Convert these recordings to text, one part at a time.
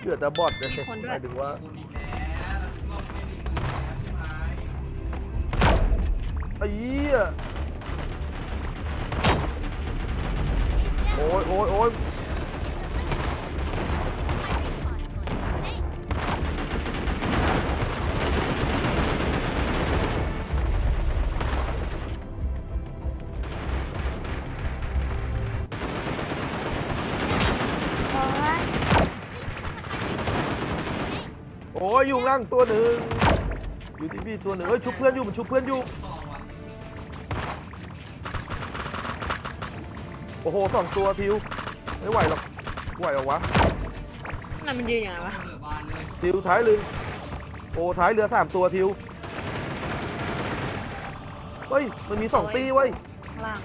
เหลือแต่บอทเลยมีคนด้วย หมายถึงว่าคุณอีกแล้วรอบไม่มีคุณอีกแล้วใช่ไหมไอ้เหี้ยโอ้ยโอ้ยโอ้ย ยโอ้ยอยู่ข้างล่างตัวหนึ่งอยู่ที่พี่ตัวหนึ่งเฮ้ยชุบเพื่อนอยู่มันชุบเพื่อนอยู่ซองว่ะโอ้โหสองตัวทิวไม่ไหวหรอกไหวหรอวะทำไมมันยืนอย่างไรวะเปิดบานเลยทิวท้ายเรือโอ้ท้ายเรือสามตัวทิวเฮ้ยมันมีสองตีเว้ยข้างล่าง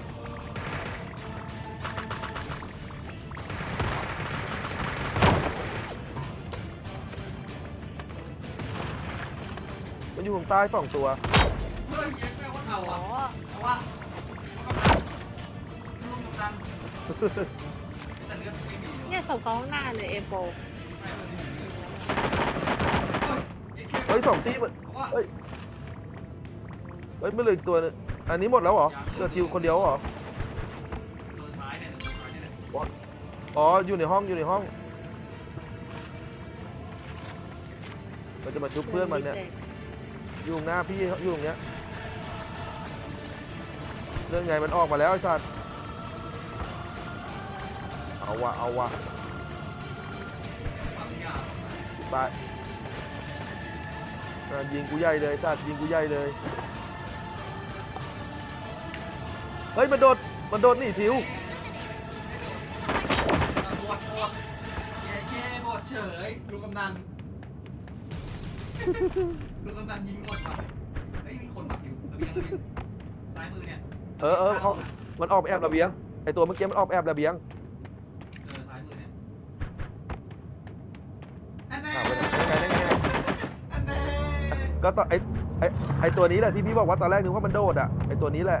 มันอยู่ข้างใต้สองตัวเฮ้ยเย็นแม่ว่าเอาอ๋ออะเอาว่ะลงกำลังแต่เลือดไม่มีเนี่ยศพเขาข้างหน้าเลยเอโปเฮ้ยสองตีมันเอาว่ะเฮ้ยเฮ้ยไม่เหลยตัวนึงอันนี้หมดแล้วเหรอเหลือทิวคนเดียวเหรอตัวท้ายเนี่ยตัวท้ายเนี่ยอ๋ออยู่ในห้องอยู่ในห้องมันจะมาชุบเพื่อนมันเนี่ย อยู่หน้าพี่อยู่งเนี้ยเรื่องไงมันออกมาแล้วไอ้สัตว์เอาวะเอาวะความยากตายอะยิงกูใหญ่เลยสัตว์ยิงกูใหญ่เลยเฮ้ยมันโดดมันโดดหนีทิวบดบดแย่แย่บดเฉยลูกำนัน ลูกกำนันยิงหมดครับเฮ้ยมีคนบักอยู่ระเบียงระเบียงซ้ายมือเนี่ยเออเออเขามันออกไปแอบระเบียงไอตัวเมื่อกี้มันออกไปแอบระเบียงเออซ้ายมือเนี่ยอันแน่อ้าวไปไหนได้ไงได้ไงอันแน่ก็ตอนไอไอไอตัวนี้แหละที่พี่บอกว่าตอนแรกนึกว่ามันโดดอะไอตัวนี้แหละ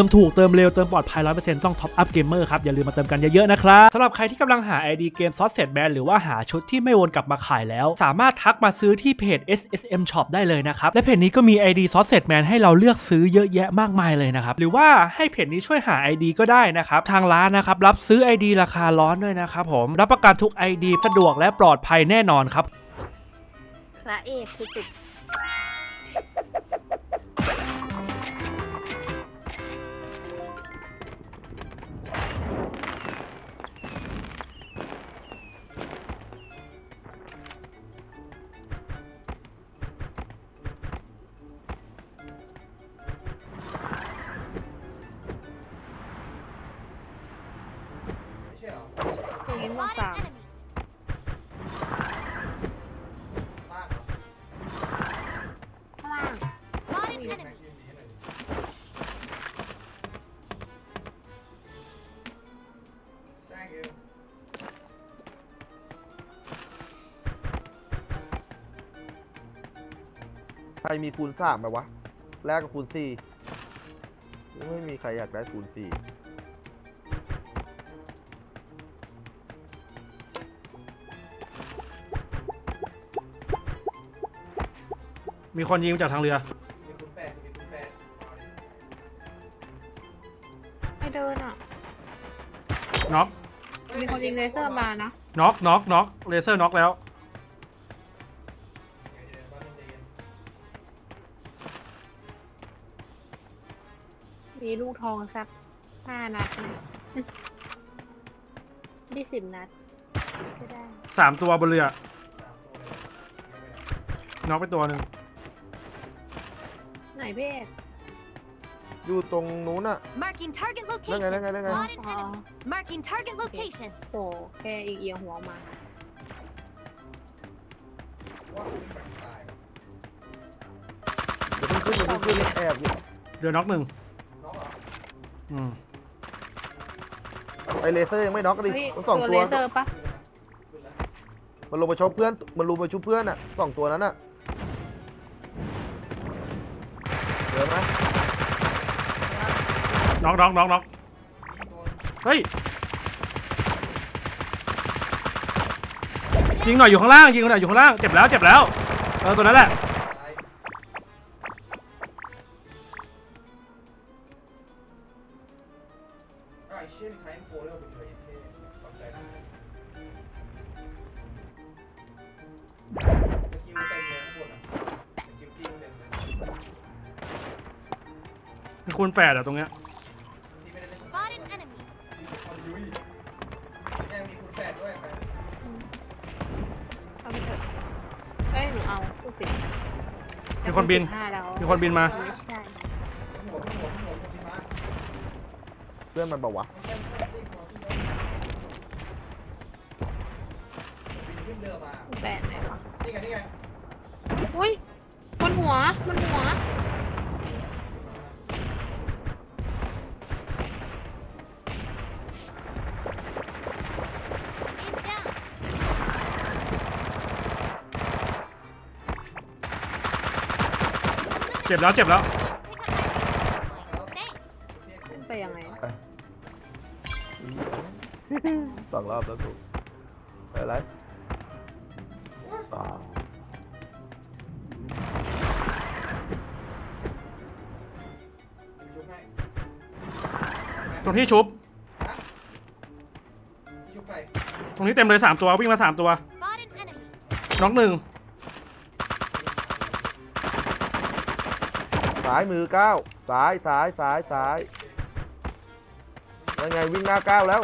มมถูกเติมเร็วเติมปลอดภัย100%ต้อง Top Up Gamer ครับ อย่าลืมมาเติมกันเยอะๆนะครับสำหรับใครที่กำลังหา ID เกมซอสเซตแบนหรือว่าหาชุดที่ไม่วนกลับมาขายแล้ว สามารถทักมาซื้อที่เพจ SSM Shop ได้เลยนะครับและเพจนี้ก็มี ID ซอสเซตแมนให้เราเลือกซื้อเยอะแยะมากมายเลยนะครับหรือว่าให้เพจนี้ช่วยหา ID ก็ได้นะครับทางร้านนะครับรับซื้อ ID ราคาร้อนด้วยนะครับผมรับประกันทุก ID สะดวกและปลอดภัยแน่นอนครับพระเอกสุด ๆตรงนี้ม่วงกางบ้างเหรอข้างล่างแม็กยืนดีให้หน่อยดิ Thank you ใครมีคูณสามไหมวะ แลกกับคูณสี่ไม่มีใครอยากได้คูณสี่ มีคนยิงจากทางเรือมีคุณแปดมีคุณแปดเอาดิไม่เดินอะ น็อก มีคนยิงเลเซอร์มานะ น็อกน็อกน็อกเลเซอร์น็อกแล้วใจเย็นบ้านใจเย็นมีลูกทองสักห้านัดไหมยี่สิบนัดก็ได้ สามตัวบนเรือสามตัวเลยน็อกไปตัวหนึ่ง ไหนเพศอยู่ตรงนู้นน่ะ Marking target นั่นไง location. นั่นไงนั่นไง Spotted อ๋อ enemy. Marking target location. โอ้แค่อีกเอียงหัวมาว่าคุณแปลกตายเดี๋ยวเพิ่งขึ้นเดี๋ยวเพิ่งขึ้นแอบอยู่เดือน็อกหนึ่งน้องเหรออืมไอเลเซอร์ยังไม่น็อกก็ดิเฮ้ยทั้งสองตัวตัเลวเซอร์ปะขึ้นแล้วมันลงมาชกเพื่อนมันลงมาชุบเพื่อนอะสองตัวนั้นอะ ดี๋ยวนะน็อกน็อกน็อกน็อกยิงโดนเฮ้ยยิงหน่อยอยู่ข้างล่างยิงหน่อยอยู่ข้างล่างเจ็บแล้วเจ็บแล้วเออตัวนั้นแหละ มีคูณแปดอะตรงเนี้ยที่ไม่ได้เล่น Spotted enemy. ที่เป็นคนยุ้ยแม่งมีคุณแปดด้วยไปเอาไปเถอะเอ้ยหนูเอาลูกศิษย์มีคนบิน ห้าแล้วมีคนบินมา ไม่ใช่หัวหัวหัวคนที่มาเพื่อนมันบอกว่าวะไม่ใช่ไม่ใช่ที่หัวที่มาบินขึ้นเรือมาแปดไหนวะนี่ไงนี่ไงอุ้ยบนหัวบนหัว จ็บแล้วเจ็บแล้ว Pick up my แล้วขึ้นไปยังไงสองรอบแล้วถูกอะไรอ่าชุบให้ตรงที่ชุบที่ชุบใครตรงนี้เต็มเลยสามตัววิ่งมาสามตัว Spotted enemy. น็อกหนึ่ง ซ้ายมือก้าวซ้ายซ้ายซ้ายซ้ายยังไงวิ่งหน้าก้าวแล้ว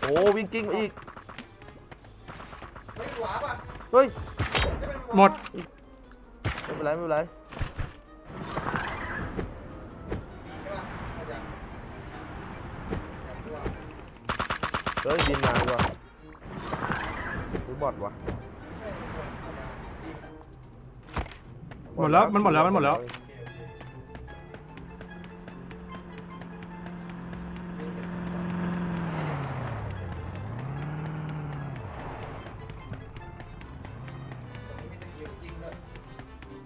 โอ้วิ่งกิ้งมาอีกเฮ้ยหวาป่ะเฮ้ยจะเป็นหมดไม่เป็นไรไม่เป็นไรมีใช่ป่ะเอาอย่างอย่างตัวเฮ้ยบินมาว่ะหรือบอดวะ หมดแล้วมันหมดแล้วมันหมดแล้วโอเคโอเคนี่เก็บนี่เก็บตัวนี้มีสกิลยิงด้วย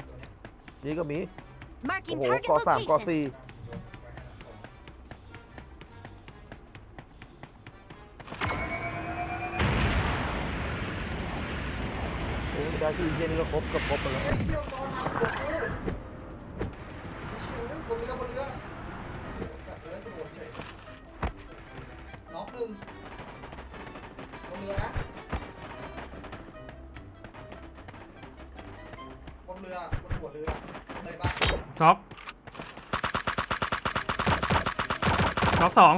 ตัวเนี้ยนี่ก็มี โอ้ Marking โห target กอสามกอ location. สี่ ที่เย็นก็ครบกับครบแล้วเฮ้ยเที่ยวตอนทำบนเรือบนเรือบนเรือสัตว์เอ้ยโดนเฉยน็อกหนึ่งบนเรือนะบนเรือบนหัวเรือเลยปะน็อกน็อกสอง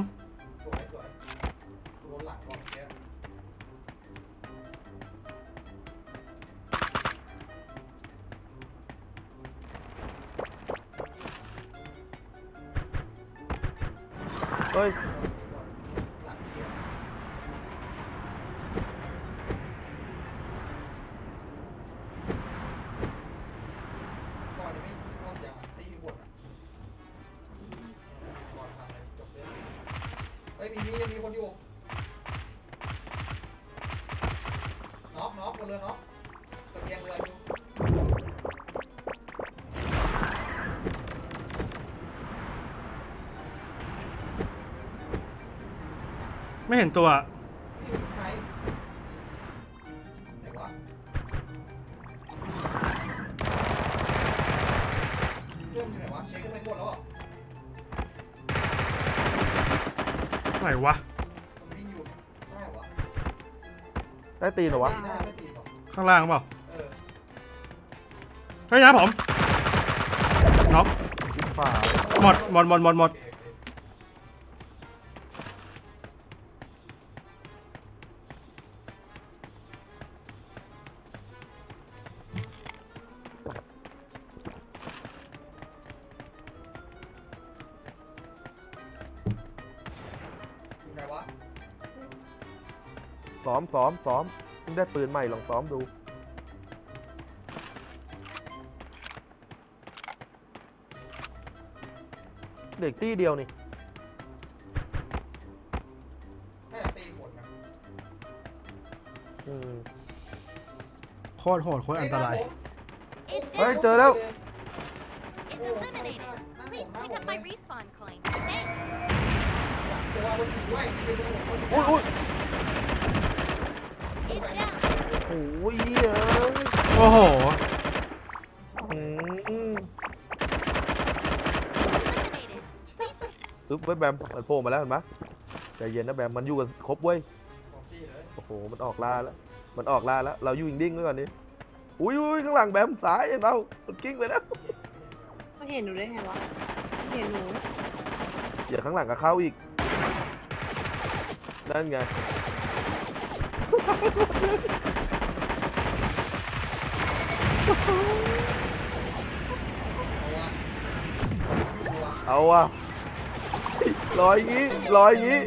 งเฮ้ยมีมีมีคนอยู่น็อกน็อกบนเรือน็อก ไม่เห็นตัวที่มีใครไหนวะเพื่อนอยู่ไหนวะเช็คกันไปกดแล้วอะไหนวะ มันวิ่งอยู่ได้วะได้ตีนเหรอวะตีหน้าไม่ตีหรอกข้างล่างเปล่าเออเฮ้ยนะผมน็อกชิบฝ่าหมด หมด หมด หมด หมด โอเคโอเค ซ้อมซ้อมซ้อมเพิ่งได้ปืนใหม่ลองซ้อมดู เด็กตี้เดียวนี่แค่ตีหมดนะอืม โคตรโหดโคตรอันตราย It's เฮ้ย down. เจอแล้ว It's eliminated. Please pick up my respawn coin. Thanks. ตัวมันถือไว้ที่เป็นหัวมันอุ้ยอุ้ย It's down. โอ้ยเอ้ยโอ้โหอืม Eliminated. Please อึ๊บเว้ยแบมมันโผล่มาแล้วเห็นปะใจเย็นนะแบมมันอยู่กันครบเว้ยของที่เลยโอ้โหมันออกล่าแล้วมันออกล่าแล้วเราอยู่นิ่งๆไว้ก่อนนี้อุ้ยอุ้ยข้างหลังแบมซ้ายเห็นเรามันกิ้งไปแล้วไม่เห็นหนูได้ไงวะไม่เห็นหนูอย่าข้างหลังก็เข้าอีกนั่นไงตัว เอาว่ะลอยอย่างงี้ลอยอย่างงี้